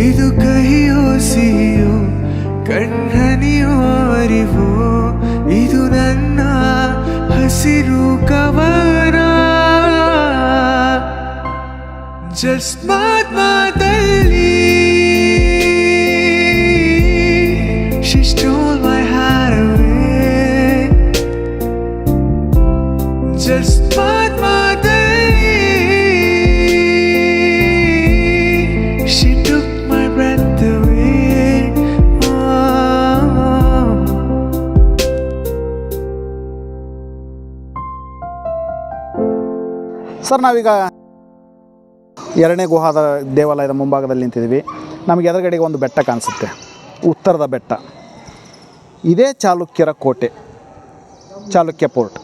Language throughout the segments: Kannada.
ಇದು ಕಹಿಯೋ ಸಿಹಿಯೋ ಕಣ್ಣನಿಯೋ ಅರಿವೋ ಇದು ನನ್ನ ಹಸಿರು ಕವನ ಜಸ್ಟ್ ಮಾತ್ ಸರ್, ನಾವೀಗ ಎರಡನೇ ಗುಹಾದ ದೇವಾಲಯದ ಮುಂಭಾಗದಲ್ಲಿ ನಿಂತಿದ್ದೀವಿ. ನಮಗೆ ಎದುರುಗಡೆಗೆ ಒಂದು ಬೆಟ್ಟ ಕಾಣಿಸುತ್ತೆ. ಉತ್ತರದ ಬೆಟ್ಟ. ಇದೇ ಚಾಲುಕ್ಯರ ಕೋಟೆ. ಚಾಲುಕ್ಯ ಪೋರ್ಟ್.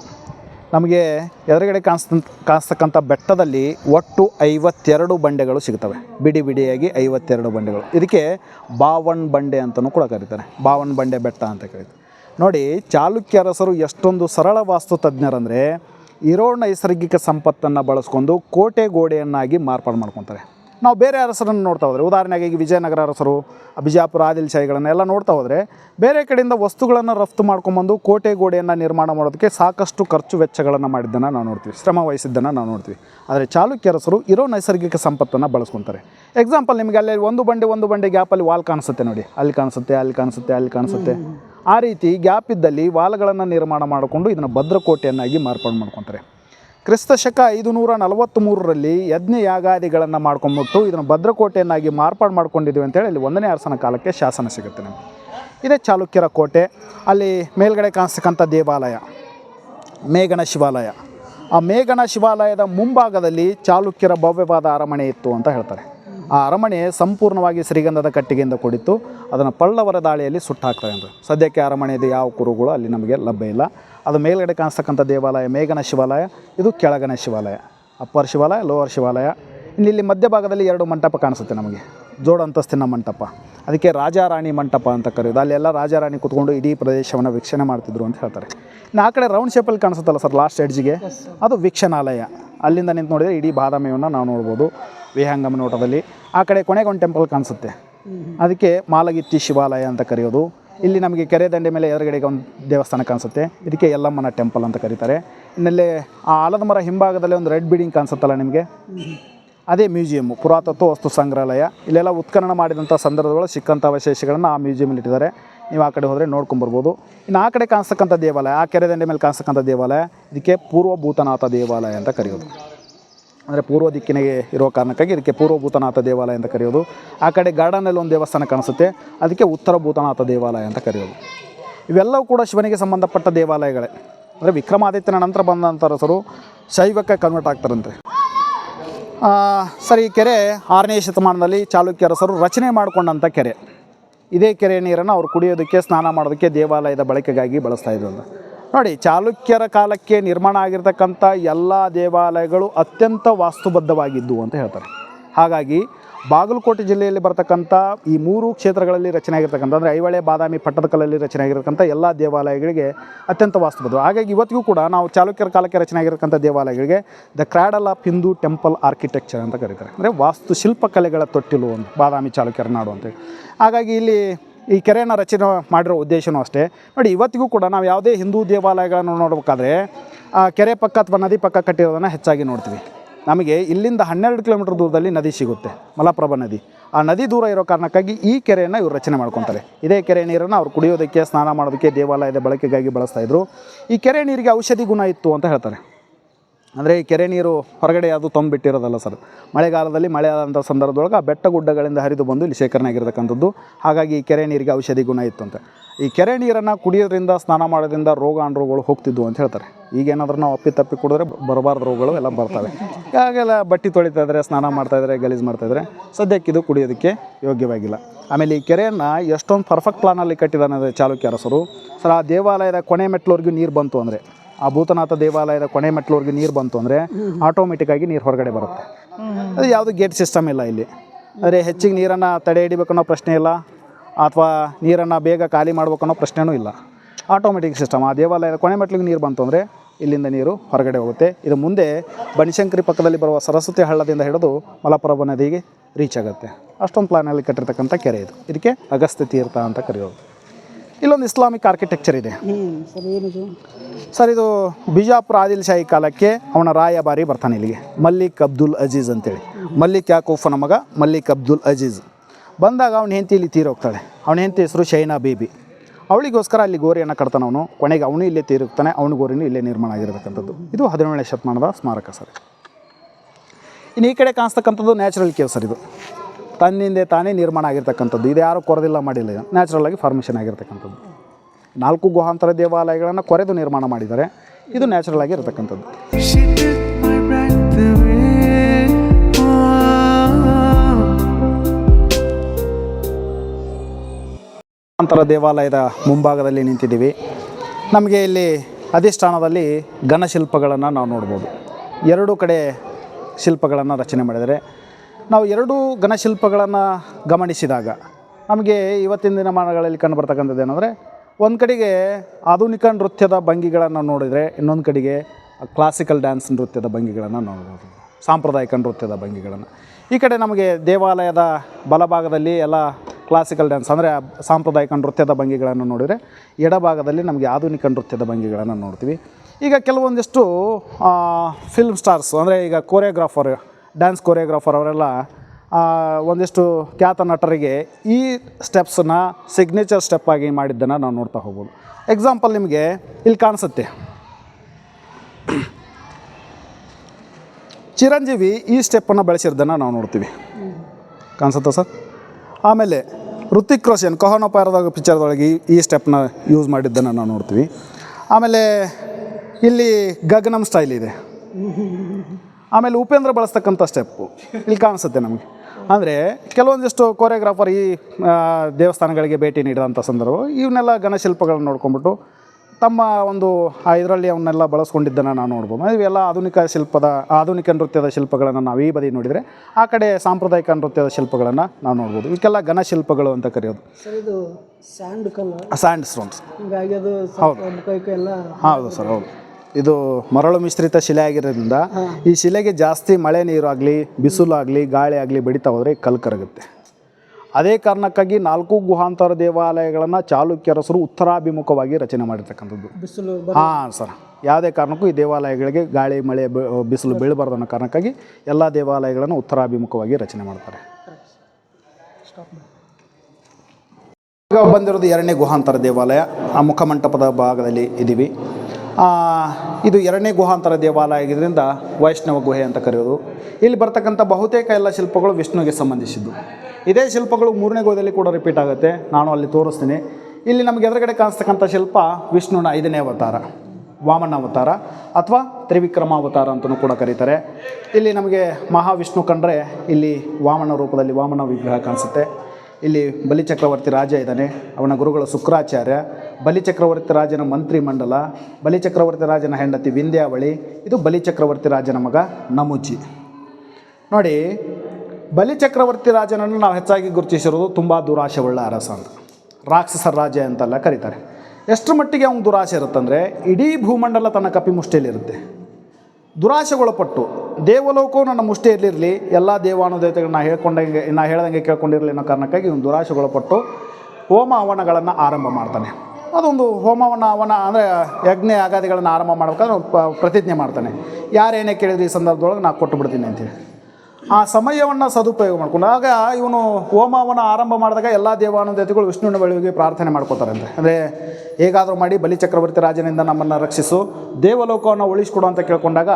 ನಮಗೆ ಎದುರುಗಡೆ ಕಾಣಿಸ್ತ, ಕಾಣಿಸ್ತಕ್ಕಂಥ ಬೆಟ್ಟದಲ್ಲಿ ಒಟ್ಟು ಐವತ್ತೆರಡು ಬಂಡೆಗಳು ಸಿಗ್ತವೆ. ಬಿಡಿ ಬಿಡಿಯಾಗಿ ಐವತ್ತೆರಡು ಬಂಡೆಗಳು. ಇದಕ್ಕೆ ಬಾವನ್ ಬಂಡೆ ಅಂತಲೂ ಕೂಡ ಕರೀತಾರೆ. ಬಾವನ್ ಬಂಡೆ ಬೆಟ್ಟ ಅಂತ ಕರೀತಾರೆ. ನೋಡಿ ಚಾಲುಕ್ಯ ಅರಸರು ಎಷ್ಟೊಂದು ಸರಳ ವಾಸ್ತು ತಜ್ಞರಂದರೆ ಇರೋ ನೈಸರ್ಗಿಕ ಸಂಪತ್ತನ್ನು ಬಳಸ್ಕೊಂಡು ಕೋಟೆ ಗೋಡೆಯನ್ನಾಗಿ ಮಾರ್ಪಾಡು ಮಾಡ್ಕೊತಾರೆ. ನಾವು ಬೇರೆ ಅರಸರನ್ನು ನೋಡ್ತಾ ಹೋದರೆ, ಉದಾಹರಣೆಗೆ ಈಗ ವಿಜಯನಗರ ಅರಸರು, ಬಿಜಾಪುರ ಆದಿಲ್ ಶಾಹಿಗಳನ್ನೆಲ್ಲ ನೋಡ್ತಾ ಹೋದರೆ, ಬೇರೆ ಕಡೆಯಿಂದ ವಸ್ತುಗಳನ್ನು ರಫ್ತು ಮಾಡ್ಕೊಂಬಂದು ಕೋಟೆ ಗೋಡೆಯನ್ನು ನಿರ್ಮಾಣ ಮಾಡೋದಕ್ಕೆ ಸಾಕಷ್ಟು ಖರ್ಚು ವೆಚ್ಚಗಳನ್ನು ಮಾಡಿದ್ದನ್ನು ನಾವು ನೋಡ್ತೀವಿ, ಶ್ರಮ ವಹಿಸಿದ್ದನ್ನು ನಾವು ನೋಡ್ತೀವಿ. ಆದರೆ ಚಾಲುಕ್ಯ ಅರಸರು ಇರೋ ನೈಸರ್ಗಿಕ ಸಂಪತ್ತನ್ನು ಬಳಸ್ಕೊತಾರೆ. ಎಕ್ಸಾಂಪಲ್ ನಿಮಗೆ ಅಲ್ಲಿ ಒಂದು ಬಂಡೆ ಒಂದು ಬಂಡೆ ಗ್ಯಾಪಲ್ಲಿ ವಾಲ್ ಕಾಣಿಸುತ್ತೆ ನೋಡಿ. ಅಲ್ಲಿ ಕಾಣಿಸುತ್ತೆ ಅಲ್ಲಿ ಕಾಣಿಸುತ್ತೆ ಅಲ್ಲಿ ಕಾಣಿಸುತ್ತೆ. ಆ ರೀತಿ ಗ್ಯಾಪ್ ಇದ್ದಲ್ಲಿ ವಾಲ್ಗಳನ್ನು ನಿರ್ಮಾಣ ಮಾಡಿಕೊಂಡು ಇದನ್ನು ಭದ್ರಕೋಟೆಯನ್ನಾಗಿ ಮಾರ್ಪಾಡು ಮಾಡ್ಕೊತಾರೆ. ಕ್ರಿಸ್ತ ಶಕ ಐದು ನೂರ ನಲವತ್ತ್ಮೂರರಲ್ಲಿ ಯಜ್ಞ ಯಾಗಾದಿಗಳನ್ನು ಮಾಡ್ಕೊಂಬಿಟ್ಟು ಇದನ್ನು ಭದ್ರಕೋಟೆಯನ್ನಾಗಿ ಮಾರ್ಪಾಡು ಮಾಡ್ಕೊಂಡಿದ್ದೀವಿ ಅಂತೇಳಿ ಅಲ್ಲಿ ಒಂದನೇ ಅರಸನ ಕಾಲಕ್ಕೆ ಶಾಸನ ಸಿಗುತ್ತೆ. ನಮಗೆ ಇದೇ ಚಾಲುಕ್ಯರ ಕೋಟೆ, ಅಲ್ಲಿ ಮೇಲ್ಗಡೆ ಕಾಣಿಸ್ತಕ್ಕಂಥ ದೇವಾಲಯ, ಮೇಘನ ಶಿವಾಲಯ. ಆ ಮೇಘನ ಶಿವಾಲಯದ ಮುಂಭಾಗದಲ್ಲಿ ಚಾಲುಕ್ಯರ ಭವ್ಯವಾದ ಅರಮನೆ ಇತ್ತು ಅಂತ ಹೇಳ್ತಾರೆ. ಆ ಅರಮನೆ ಸಂಪೂರ್ಣವಾಗಿ ಶ್ರೀಗಂಧದ ಕಟ್ಟಿಗೆಯಿಂದ ಕೂಡಿತ್ತು. ಅದನ್ನು ಪಳ್ಳವರ ದಾಳಿಯಲ್ಲಿ ಸುಟ್ಟಾಕ್ತಾರೆ ಅಂದರೆ. ಸದ್ಯಕ್ಕೆ ಅರಮನೆಯದು ಯಾವ ಕುರುಗಳು ಅಲ್ಲಿ ನಮಗೆ ಲಭ್ಯ ಇಲ್ಲ. ಅದು ಮೇಲ್ಗಡೆ ಕಾಣಿಸ್ತಕ್ಕಂಥ ದೇವಾಲಯ ಮೇಘನ ಶಿವಾಲಯ ಇದು ಕೆಳಗನ ಶಿವಾಲಯ ಅಪ್ಪರ್ ಶಿವಾಲಯ ಲೋವರ್ ಶಿವಾಲಯ. ಇಲ್ಲಿ ಮಧ್ಯಭಾಗದಲ್ಲಿ ಎರಡು ಮಂಟಪ ಕಾಣಿಸುತ್ತೆ ನಮಗೆ. ಜೋಡು ಅಂತಸ್ತಿನ ಮಂಟಪ. ಅದಕ್ಕೆ ರಾಜಾರಾಣಿ ಮಂಟಪ ಅಂತ ಕರೆಯೋದು. ಅಲ್ಲೆಲ್ಲ ರಾಜಾರಾಣಿ ಕೂತ್ಕೊಂಡು ಇಡೀ ಪ್ರದೇಶವನ್ನು ವೀಕ್ಷಣೆ ಮಾಡ್ತಿದ್ರು ಅಂತ ಹೇಳ್ತಾರೆ. ಇನ್ನು ಆ ಕಡೆ ರೌಂಡ್ ಶೇಪಲ್ಲಿ ಕಾಣಿಸುತ್ತಲ್ಲ ಸರ್ ಲಾಸ್ಟ್ ಎಡ್ಜಿಗೆ? ಅದು ವೀಕ್ಷಣಾಲಯ. ಅಲ್ಲಿಂದ ನಿಂತು ನೋಡಿದರೆ ಇಡೀ ಬಾದಾಮಿಯನ್ನು ನಾವು ನೋಡ್ಬೋದು. ವಿಹಂಗಮ ನೋಟದಲ್ಲಿ ಆ ಕಡೆ ಕೊನೆಗೆ ಒಂದು ಟೆಂಪಲ್ ಕಾಣಿಸುತ್ತೆ. ಅದಕ್ಕೆ ಮಾಲಗಿತ್ತಿ ಶಿವಾಲಯ ಅಂತ ಕರೆಯೋದು. ಇಲ್ಲಿ ನಮಗೆ ಕೆರೆ ದಂಡೆ ಮೇಲೆ ಎದುರುಗಡೆಗೆ ಒಂದು ದೇವಸ್ಥಾನ ಕಾಣಿಸುತ್ತೆ. ಇದಕ್ಕೆ ಯಲ್ಲಮ್ಮನ ಟೆಂಪಲ್ ಅಂತ ಕರೀತಾರೆ. ಇನ್ನಲ್ಲಿ ಆ ಆಲದ ಮರ ಹಿಂಭಾಗದಲ್ಲಿ ಒಂದು ರೆಡ್ ಬಿಲ್ಡಿಂಗ್ ಕಾಣಿಸುತ್ತಲ್ಲ ನಿಮಗೆ? ಅದೇ ಮ್ಯೂಸಿಯಮ್ಮು ಪುರಾತತ್ವ ವಸ್ತು ಸಂಗ್ರಹಾಲಯ. ಇಲ್ಲೆಲ್ಲ ಉತ್ಖನನ ಮಾಡಿದಂಥ ಸಂದರ್ಭದೊಳಗೆ ಸಿಕ್ಕಂಥ ಅವಶೇಷಗಳನ್ನು ಆ ಮ್ಯೂಸಿಯಮಲ್ಲಿ ಇಟ್ಟಿದ್ದಾರೆ. ನೀವು ಆ ಕಡೆ ಹೋದರೆ ನೋಡ್ಕೊಂಬರ್ಬೋದು ಇನ್ನು ಆ ಕಡೆ ಕಾಣಿಸ್ತಕ್ಕಂಥ ದೇವಾಲಯ, ಆ ಕೆರೆ ದಂಡೆ ಮೇಲೆ ಕಾಣಿಸ್ತಕ್ಕಂಥ ದೇವಾಲಯ, ಇದಕ್ಕೆ ಪೂರ್ವ ಭೂತನಾಥ ದೇವಾಲಯ ಅಂತ ಕರೆಯೋದು. ಅಂದರೆ ಪೂರ್ವ ದಿಕ್ಕಿನಿಗೆ ಇರೋ ಕಾರಣಕ್ಕಾಗಿ ಇದಕ್ಕೆ ಪೂರ್ವ ಭೂತನಾಥ ದೇವಾಲಯ ಅಂತ ಕರೆಯೋದು. ಆ ಕಡೆ ಗಾರ್ಡನಲ್ಲಿ ಒಂದು ದೇವಸ್ಥಾನ ಕಾಣಿಸುತ್ತೆ. ಅದಕ್ಕೆ ಉತ್ತರ ಭೂತನಾಥ ದೇವಾಲಯ ಅಂತ ಕರೆಯೋದು. ಇವೆಲ್ಲವೂ ಕೂಡ ಶಿವನಿಗೆ ಸಂಬಂಧಪಟ್ಟ ದೇವಾಲಯಗಳೇ. ಅಂದರೆ ವಿಕ್ರಮಾದಿತ್ಯನ ನಂತರ ಬಂದಂಥ ಅರಸರು ಶೈವಕ್ಕೆ ಕನ್ವರ್ಟ್ ಆಗ್ತಾರಂತೆ. ಸರ್, ಈ ಕೆರೆ ಆರನೇ ಶತಮಾನದಲ್ಲಿ ಚಾಲುಕ್ಯ ಅರಸರು ರಚನೆ ಮಾಡಿಕೊಂಡಂಥ ಕೆರೆ. ಇದೇ ಕೆರೆ ನೀರನ್ನು ಅವರು ಕುಡಿಯೋದಕ್ಕೆ, ಸ್ನಾನ ಮಾಡೋದಕ್ಕೆ ದೇವಾಲಯದ ಬಳಕೆಗಾಗಿ ಬಳಸ್ತಾ ಇದ್ರು ನೋಡಿ, ಚಾಲುಕ್ಯರ ಕಾಲಕ್ಕೆ ನಿರ್ಮಾಣ ಆಗಿರ್ತಕ್ಕಂಥ ಎಲ್ಲ ದೇವಾಲಯಗಳು ಅತ್ಯಂತ ವಾಸ್ತುಬದ್ಧವಾಗಿದ್ದವು ಅಂತ ಹೇಳ್ತಾರೆ. ಹಾಗಾಗಿ, ಬಾಗಲಕೋಟೆ ಜಿಲ್ಲೆಯಲ್ಲಿ ಬರತಕ್ಕಂಥ ಈ ಮೂರು ಕ್ಷೇತ್ರಗಳಲ್ಲಿ ರಚನೆ ಆಗಿರ್ತಕ್ಕಂಥ, ಅಂದರೆ ಐಹೊಳೆ ಬಾದಾಮಿ ಪಟ್ಟದಕಲ್ಲಲ್ಲಿ ರಚನೆ ಆಗಿರ್ತಕ್ಕಂಥ ಎಲ್ಲ ದೇವಾಲಯಗಳಿಗೆ ಅತ್ಯಂತ ವಾಸ್ತುಬದ್ಧ. ಹಾಗಾಗಿ ಇವತ್ತಿಗೂ ಕೂಡ ನಾವು ಚಾಲುಕ್ಯರ ಕಾಲಕ್ಕೆ ರಚನೆ ಆಗಿರ್ತಕ್ಕಂಥ ದೇವಾಲಯಗಳಿಗೆ the cradle of Hindu temple architecture ಅಂತ ಕರೀತಾರೆ. ಅಂದರೆ ವಾಸ್ತುಶಿಲ್ಪ ಕಲೆಗಳ ತೊಟ್ಟಿಲು ಒಂದು ಬಾದಾಮಿ ಚಾಲುಕ್ಯರ ನಾಡು ಅಂತೇಳಿ ಹಾಗಾಗಿ ಇಲ್ಲಿ ಈ ಕೆರೆಯನ್ನು ರಚನೆ ಮಾಡಿರೋ ಉದ್ದೇಶವೂ ಅಷ್ಟೇ. ನೋಡಿ, ಇವತ್ತಿಗೂ ಕೂಡ ನಾವು ಯಾವುದೇ ಹಿಂದೂ ದೇವಾಲಯಗಳನ್ನು ನೋಡಬೇಕಾದ್ರೆ, ಆ ಕೆರೆ ಪಕ್ಕ ಅಥವಾ ನದಿ ಪಕ್ಕ ಕಟ್ಟಿರೋದನ್ನು ಹೆಚ್ಚಾಗಿ ನೋಡ್ತೀವಿ. ನಮಗೆ ಇಲ್ಲಿಂದ ಹನ್ನೆರಡು ಕಿಲೋಮೀಟರ್ ದೂರದಲ್ಲಿ ನದಿ ಸಿಗುತ್ತೆ, ಮಲಪ್ರಭಾ ನದಿ. ಆ ನದಿ ದೂರ ಇರೋ ಕಾರಣಕ್ಕಾಗಿ ಈ ಕೆರೆಯನ್ನು ಇವರು ರಚನೆ ಮಾಡ್ಕೊತಾರೆ. ಇದೇ ಕೆರೆ ನೀರನ್ನು ಅವ್ರು ಕುಡಿಯೋದಕ್ಕೆ, ಸ್ನಾನ ಮಾಡೋದಕ್ಕೆ, ದೇವಾಲಯದ ಬಳಕೆಗಾಗಿ ಬಳಸ್ತಾಯಿದ್ರು ಈ ಕೆರೆ ನೀರಿಗೆ ಔಷಧಿ ಗುಣ ಇತ್ತು ಅಂತ ಹೇಳ್ತಾರೆ. ಅಂದರೆ ಈ ಕೆರೆ ನೀರು ಹೊರಗಡೆ ಅದು ತಂದುಬಿಟ್ಟಿರೋದಲ್ಲ ಸರ್. ಮಳೆಗಾಲದಲ್ಲಿ ಮಳೆ ಆದಂಥ ಸಂದರ್ಭದೊಳಗೆ ಆ ಬೆಟ್ಟ ಗುಡ್ಡಗಳಿಂದ ಹರಿದು ಬಂದು ಇಲ್ಲಿ ಶೇಖರಣೆ ಆಗಿರತಕ್ಕಂಥದ್ದು. ಹಾಗಾಗಿ ಈ ಕೆರೆ ನೀರಿಗೆ ಔಷಧಿ ಗುಣ ಇತ್ತು ಅಂತ. ಈ ಕೆರೆ ನೀರನ್ನು ಕುಡಿಯೋದ್ರಿಂದ, ಸ್ನಾನ ಮಾಡೋದ್ರಿಂದ ರೋಗಾಣುರೋಗಗಳು ಹೋಗ್ತಿದ್ವು ಅಂತ ಹೇಳ್ತಾರೆ. ಈಗೇನಾದ್ರೂ ನಾವು ಅಪ್ಪಿ ತಪ್ಪಿ ಕುಡಿದ್ರೆ ಬರಬಾರ್ದು ರೋಗಗಳು ಎಲ್ಲ ಬರ್ತವೆ. ಹಾಗೆಲ್ಲ ಬಟ್ಟೆ ತೊಳಿತಾ ಇದ್ದಾರೆ ಸ್ನಾನ ಮಾಡ್ತಾ ಇದ್ದರೆ ಗಲೀಜು ಮಾಡ್ತಾ ಇದ್ದರೆ ಸದ್ಯಕ್ಕೆ ಇದು ಕುಡಿಯೋದಕ್ಕೆ ಯೋಗ್ಯವಾಗಿಲ್ಲ. ಆಮೇಲೆ ಈ ಕೆರೆಯನ್ನು ಎಷ್ಟೊಂದು ಪರ್ಫೆಕ್ಟ್ ಪ್ಲಾನಲ್ಲಿ ಕಟ್ಟಿದಾನೆ ಅಂದರೆ ಚಾಲುಕ್ಯ ಅರಸರು. ಸರ್, ಆ ದೇವಾಲಯದ ಕೊನೆ ಮೆಟ್ಲವರೆಗೂ ನೀರು ಬಂತು ಅಂದರೆ ಆ ಭೂತನಾಥ ದೇವಾಲಯದ ಕೊನೆ ಮೆಟ್ಲವರೆಗೆ ನೀರು ಬಂತು ಅಂದರೆ ಆಟೋಮೆಟಿಕ್ಕಾಗಿ ನೀರು ಹೊರಗಡೆ ಬರುತ್ತೆ. ಅದು ಯಾವುದು ಗೇಟ್ ಸಿಸ್ಟಮ್ ಇಲ್ಲ ಇಲ್ಲಿ. ಅಂದರೆ ಹೆಚ್ಚಿಗೆ ನೀರನ್ನು ತಡೆ ಹಿಡಿಬೇಕು ಅನ್ನೋ ಪ್ರಶ್ನೆ ಇಲ್ಲ. ಅಥವಾ ನೀರನ್ನು ಬೇಗ ಖಾಲಿ ಮಾಡ್ಬೇಕು ಅನ್ನೋ ಪ್ರಶ್ನೆನೂ ಇಲ್ಲ. ಆಟೋಮೆಟಿಕ್ ಸಿಸ್ಟಮ್ ಆ ದೇವಾಲಯದ ಕೊನೆ ಮೆಟ್ಲಿಗೆ ನೀರು ಬಂತು ಅಂದರೆ ಇಲ್ಲಿಂದ ನೀರು ಹೊರಗಡೆ ಹೋಗುತ್ತೆ. ಇದು ಮುಂದೆ ಬನಶಂಕರಿ ಪಕ್ಕದಲ್ಲಿ ಬರುವ ಸರಸ್ವತಿ ಹಳ್ಳದಿಂದ ಹಿಡಿದು ಮಲಪ್ರಭಾ ನದಿಗೆ ರೀಚ್ ಆಗುತ್ತೆ. ಅಷ್ಟೊಂದು ಪ್ಲಾನಲ್ಲಿ ಕಟ್ಟಿರ್ತಕ್ಕಂಥ ಕೆರೆ ಇದು. ಇದಕ್ಕೆ ಅಗಸ್ತ್ಯ ತೀರ್ಥ ಅಂತ ಕರೆಯೋದು. ಇಲ್ಲೊಂದು ಇಸ್ಲಾಮಿಕ್ ಆರ್ಕಿಟೆಕ್ಚರ್ ಇದೆ. ಸರ್ ಏನಿದು? ಸರ್ ಇದು ಬಿಜಾಪುರ ಆದಿಲ್ ಶಾಹಿ ಕಾಲಕ್ಕೆ ಅವನ ರಾಯಭಾರಿ ಬರ್ತಾನೆ ಇಲ್ಲಿಗೆ. ಮಲ್ಲಿಕ್ ಅಬ್ದುಲ್ ಅಜೀಜ್ ಅಂತೇಳಿ. ಮಲ್ಲಿಕ್ ಯಾಕೂಫನ ಮಗ? ಮಲ್ಲಿಕ್ ಅಬ್ದುಲ್ ಅಜೀಜ್. ಬಂದಾಗ ಅವನ ಹೆಂಡತಿ ಇಲ್ಲಿ ತೀರೋಗ್ತಾಳೆ. ಅವನ ಹೆಂಡತಿ ಹೆಸರು ಶೈನಾ ಬೇಬಿ. ಅವಳಿಗೋಸ್ಕರ ಅಲ್ಲಿ ಗೋರಿಯನ್ನು ಕಟ್ತಾನೆ ಅವನು. ಕೊನೆಗೆ ಅವನು ಇಲ್ಲೇ ತೀರುಗ್ತಾನೆ ಅವನ ಗೋರಿನೂ ಇಲ್ಲೇ ನಿರ್ಮಾಣ ಆಗಿರತಕ್ಕಂಥದ್ದು. ಇದು ಹದಿನೇಳನೇ ಶತಮಾನದ ಸ್ಮಾರಕ ಸರ್. ಇನ್ನು ಈ ಕಡೆ ಕಾಣಿಸ್ತಕ್ಕಂಥದ್ದು ನ್ಯಾಚುರಲ್ ಕೇವ್ ಸರ್ ಇದು. ತನ್ನಿಂದೆ ತಾನೇ ನಿರ್ಮಾಣ ಆಗಿರ್ತಕ್ಕಂಥದ್ದು. ಇದು ಯಾರೂ ಕೊರದಿಲ್ಲ ಮಾಡಿಲ್ಲ. ಇದು ನ್ಯಾಚುರಲ್ ಆಗಿ ಫಾರ್ಮೇಷನ್ ಆಗಿರ್ತಕ್ಕಂಥದ್ದು. ನಾಲ್ಕು ಗುಹಾಂತರ ದೇವಾಲಯಗಳನ್ನು ಕೊರೆದು ನಿರ್ಮಾಣ ಮಾಡಿದ್ದಾರೆ. ಇದು ನ್ಯಾಚುರಲ್ ಆಗಿ ಇರತಕ್ಕಂಥದ್ದು. ಗುಹಾಂತರ ದೇವಾಲಯದ ಮುಂಭಾಗದಲ್ಲಿ ನಿಂತಿದ್ದೀವಿ. ನಮಗೆ ಇಲ್ಲಿ ಅಧಿಷ್ಠಾನದಲ್ಲಿ ಘನಶಿಲ್ಪಗಳನ್ನು ನಾವು ನೋಡ್ಬೋದು. ಎರಡೂ ಕಡೆ ಶಿಲ್ಪಗಳನ್ನು ರಚನೆ ಮಾಡಿದ್ದಾರೆ. ನಾವು ಎರಡೂ ಘನಶಿಲ್ಪಗಳನ್ನು ಗಮನಿಸಿದಾಗ ನಮಗೆ ಇವತ್ತಿನ ದಿನಮಾನಗಳಲ್ಲಿ ಕಂಡುಬರ್ತಕ್ಕಂಥದ್ದು ಏನಂದರೆ, ಒಂದು ಕಡೆಗೆ ಆಧುನಿಕ ನೃತ್ಯದ ಭಂಗಿಗಳನ್ನು ನೋಡಿದರೆ ಇನ್ನೊಂದು ಕಡೆಗೆ ಕ್ಲಾಸಿಕಲ್ ಡ್ಯಾನ್ಸ್ ನೃತ್ಯದ ಭಂಗಿಗಳನ್ನು ನೋಡ್ಬೋದು, ಸಾಂಪ್ರದಾಯಿಕ ನೃತ್ಯದ ಭಂಗಿಗಳನ್ನು. ಈ ಕಡೆ ನಮಗೆ ದೇವಾಲಯದ ಬಲಭಾಗದಲ್ಲಿ ಎಲ್ಲ ಕ್ಲಾಸಿಕಲ್ ಡ್ಯಾನ್ಸ್ ಅಂದರೆ ಸಾಂಪ್ರದಾಯಿಕ ನೃತ್ಯದ ಭಂಗಿಗಳನ್ನು ನೋಡಿದರೆ ಎಡಭಾಗದಲ್ಲಿ ನಮಗೆ ಆಧುನಿಕ ನೃತ್ಯದ ಭಂಗಿಗಳನ್ನು ನೋಡ್ತೀವಿ. ಈಗ ಕೆಲವೊಂದಿಷ್ಟು ಫಿಲ್ಮ್ ಸ್ಟಾರ್ಸ್ ಅಂದರೆ ಈಗ ಕೋರಿಯೋಗ್ರಾಫರ್ ಡ್ಯಾನ್ಸ್ ಕೊರಿಯೋಗ್ರಾಫರ್ ಅವರೆಲ್ಲ ಒಂದಿಷ್ಟು ಖ್ಯಾತ ನಟರಿಗೆ ಈ ಸ್ಟೆಪ್ಸನ್ನು ಸಿಗ್ನೇಚರ್ ಸ್ಟೆಪ್ ಆಗಿ ಮಾಡಿದ್ದನ್ನು ನಾವು ನೋಡ್ತಾ ಹೋಗ್ಬೋದು. ಎಕ್ಸಾಂಪಲ್ ನಿಮಗೆ ಇಲ್ಲಿ ಕಾಣಿಸುತ್ತೆ. ಚಿರಂಜೀವಿ ಈ ಸ್ಟೆಪ್ಪನ್ನು ಬೆಳೆಸಿರೋದನ್ನು ನಾವು ನೋಡ್ತೀವಿ. ಕಾಣಿಸುತ್ತಾ ಸರ್? ಆಮೇಲೆ ಋತಿಕ್ ರೋಷನ್, ಕೊಹನ ಪಿಕ್ಚರ್ದೊಳಗೆ ಈ- ಈ ಸ್ಟೆಪ್ನ ಯೂಸ್ ಮಾಡಿದ್ದನ್ನು ನಾವು ನೋಡ್ತೀವಿ. ಆಮೇಲೆ ಇಲ್ಲಿ ಗಗನಂ ಸ್ಟೈಲ್ ಇದೆ. ಆಮೇಲೆ ಉಪೇಂದ್ರ ಬಳಸ್ತಕ್ಕಂಥ ಸ್ಟೆಪ್ಪು ಇಲ್ಲಿ ಕಾಣಿಸುತ್ತೆ ನಮಗೆ. ಅಂದರೆ ಕೆಲವೊಂದಿಷ್ಟು ಕೋರಿಯೋಗ್ರಾಫರ್ ಈ ದೇವಸ್ಥಾನಗಳಿಗೆ ಭೇಟಿ ನೀಡಿದಂಥ ಸಂದರ್ಭ ಇವನ್ನೆಲ್ಲ ಗಣಶಿಲ್ಪಗಳನ್ನ ನೋಡ್ಕೊಂಬಿಟ್ಟು ತಮ್ಮ ಒಂದು ಇದರಲ್ಲಿ ಅವನ್ನೆಲ್ಲ ಬಳಸ್ಕೊಂಡಿದ್ದನ್ನು ನಾವು ನೋಡ್ಬೋದು. ಇವೆಲ್ಲ ಆಧುನಿಕ ಶಿಲ್ಪದ ಆಧುನಿಕ ನೃತ್ಯದ ಶಿಲ್ಪಗಳನ್ನು ನಾವು ಈ ಬದಿ ನೋಡಿದರೆ ಆ ಕಡೆ ಸಾಂಪ್ರದಾಯಿಕ ನೃತ್ಯದ ಶಿಲ್ಪಗಳನ್ನು ನಾವು ನೋಡ್ಬೋದು. ಇವಕ್ಕೆಲ್ಲ ಘನಶಿಲ್ಪಗಳು ಅಂತ ಕರೆಯೋದು. ಇದು ಸ್ಯಾಂಡ್ ಸ್ಯಾಂಡ್ ಸ್ಟೋನ್ಸ್ ಹೌದು. ಹೌದು ಸರ್ ಹೌದು. ಇದು ಮರಳು ಮಿಶ್ರಿತ ಶಿಲೆ ಆಗಿರೋದ್ರಿಂದ ಈ ಶಿಲೆಗೆ ಜಾಸ್ತಿ ಮಳೆ ನೀರಾಗಲಿ ಆಗಲಿ ಬಿಸಿಲು ಆಗಲಿ ಗಾಳಿ ಆಗಲಿ ಬಡಿತಾ ಹೋದರೆ ಕಲ್ ಕರಗುತ್ತೆ. ಅದೇ ಕಾರಣಕ್ಕಾಗಿ ನಾಲ್ಕು ಗುಹಾಂತರ ದೇವಾಲಯಗಳನ್ನು ಚಾಲುಕ್ಯರಸರು ಉತ್ತರಾಭಿಮುಖವಾಗಿ ರಚನೆ ಮಾಡಿರ್ತಕ್ಕಂಥದ್ದು. ಬಿಸಿಲು ಹಾಂ ಸರ್. ಯಾವುದೇ ಕಾರಣಕ್ಕೂ ಈ ದೇವಾಲಯಗಳಿಗೆ ಗಾಳಿ ಮಳೆ ಬಿಸಿಲು ಬೀಳಬಾರ್ದು ಅನ್ನೋ ಕಾರಣಕ್ಕಾಗಿ ಎಲ್ಲ ದೇವಾಲಯಗಳನ್ನು ಉತ್ತರಾಭಿಮುಖವಾಗಿ ರಚನೆ ಮಾಡ್ತಾರೆ. ಈಗ ಬಂದಿರೋದು ಎರಡನೇ ಗುಹಾಂತರ ದೇವಾಲಯ. ಆ ಮುಖಮಂಟಪದ ಭಾಗದಲ್ಲಿ ಇದ್ದೀವಿ ಇದು ಎರಡನೇ ಗುಹಾಂತರ ದೇವಾಲಯ ಆಗಿದ್ದರಿಂದ ವೈಷ್ಣವ ಗುಹೆ ಅಂತ ಕರೆಯೋದು. ಇಲ್ಲಿ ಬರ್ತಕ್ಕಂಥ ಬಹುತೇಕ ಎಲ್ಲ ಶಿಲ್ಪಗಳು ವಿಷ್ಣುವಿಗೆ ಸಂಬಂಧಿಸಿದ್ದು. ಇದೇ ಶಿಲ್ಪಗಳು ಮೂರನೇ ಗುಹೆಯಲ್ಲಿ ಕೂಡ ರಿಪೀಟ್ ಆಗುತ್ತೆ. ನಾನು ಅಲ್ಲಿ ತೋರಿಸ್ತೀನಿ. ಇಲ್ಲಿ ನಮಗೆ ಎದುರುಗಡೆ ಕಾಣಿಸ್ತಕ್ಕಂಥ ಶಿಲ್ಪ ವಿಷ್ಣುವಿನ ಐದನೇ ಅವತಾರ, ವಾಮನ ಅವತಾರ ಅಥವಾ ತ್ರಿವಿಕ್ರಮ ಅವತಾರ ಅಂತಲೂ ಕೂಡ ಕರೀತಾರೆ. ಇಲ್ಲಿ ನಮಗೆ ಮಹಾವಿಷ್ಣು ಕಂಡ್ರೆ ಇಲ್ಲಿ ವಾಮನ ರೂಪದಲ್ಲಿ ವಾಮನ ವಿಗ್ರಹ ಕಾಣಿಸುತ್ತೆ. ಇಲ್ಲಿ ಬಲಿಚಕ್ರವರ್ತಿ ರಾಜ ಇದ್ದಾನೆ. ಅವನ ಗುರುಗಳು ಶುಕ್ರಾಚಾರ್ಯ. ಬಲಿಚಕ್ರವರ್ತಿ ರಾಜನ ಮಂತ್ರಿ ಮಂಡಲ. ಬಲಿಚಕ್ರವರ್ತಿ ರಾಜನ ಹೆಂಡತಿ ವಿಂಧ್ಯಾವಳಿ. ಇದು ಬಲಿಚಕ್ರವರ್ತಿ ರಾಜನ ಮಗ ನಮುಜಿ. ನೋಡಿ ಬಲಿಚಕ್ರವರ್ತಿ ರಾಜನನ್ನು ನಾವು ಹೆಚ್ಚಾಗಿ ಗುರುತಿಸಿರೋದು ತುಂಬ ದುರಾಶೆವುಳ್ಳ ಅರಸ ಅಂತ. ರಾಕ್ಷಸ ರಾಜ ಅಂತೆಲ್ಲ ಕರೀತಾರೆ. ಎಷ್ಟು ಮಟ್ಟಿಗೆ ಅವ್ನು ದುರಾಶೆ ಇರುತ್ತಂದರೆ, ಇಡೀ ಭೂಮಂಡಲ ತನ್ನ ಕಪಿಮುಷ್ಟಿಯಲ್ಲಿರುತ್ತೆ. ದುರಾಶೆಗೊಳಪಟ್ಟು. ದೇವಲೋಕವು ನನ್ನ ಮುಷ್ಟಿಯಲ್ಲಿರಲಿ ಎಲ್ಲ ದೇವಾನುದೇವತೆಗಳನ್ನ ನಾ ಹೇಳ್ಕೊಂಡಂಗೆ, ನಾ ಹೇಳ್ದಂಗೆ ಕೇಳ್ಕೊಂಡಿರಲಿ ಅನ್ನೋ ಕಾರಣಕ್ಕಾಗಿ ಇವನು ದುರಾಶೆಗೊಳಪಟ್ಟು ಹೋಮ ಹವನಗಳನ್ನು ಆರಂಭ ಮಾಡ್ತಾನೆ. ಅದೊಂದು ಹೋಮವನ್ನ ಹವನ ಅಂದರೆ ಯಜ್ಞ ಯಾಗಾದಿಗಳನ್ನು ಆರಂಭ ಮಾಡ್ಬೇಕಾದ್ರೆ ಪ್ರತಿಜ್ಞೆ ಮಾಡ್ತಾನೆ. ಯಾರೇನೇ ಕೇಳಿದ್ರು ಈ ಸಂದರ್ಭದೊಳಗೆ ನಾ ಕೊಟ್ಟು ಬಿಡ್ತೀನಿ ಅಂತೇಳಿ. ಆ ಸಮಯವನ್ನು ಸದುಪಯೋಗ ಮಾಡ್ಕೊಂಡು ಆಗ ಇವನು ಹೋಮವನ್ನು ಆರಂಭ ಮಾಡಿದಾಗ ಎಲ್ಲ ದೇವಾನುದೇವತೆಗಳು ವಿಷ್ಣುವಿನ ಬಳಿಗೆ ಪ್ರಾರ್ಥನೆ ಮಾಡ್ಕೋತಾರಂತೆ. ಅಂದರೆ ಹೇಗಾದರೂ ಮಾಡಿ ಬಲಿ ಚಕ್ರವರ್ತಿ ರಾಜನಿಂದ ನಮ್ಮನ್ನು ರಕ್ಷಿಸು, ದೇವಲೋಕವನ್ನು ಉಳಿಸ್ಕೊಡು ಅಂತ ಕೇಳ್ಕೊಂಡಾಗ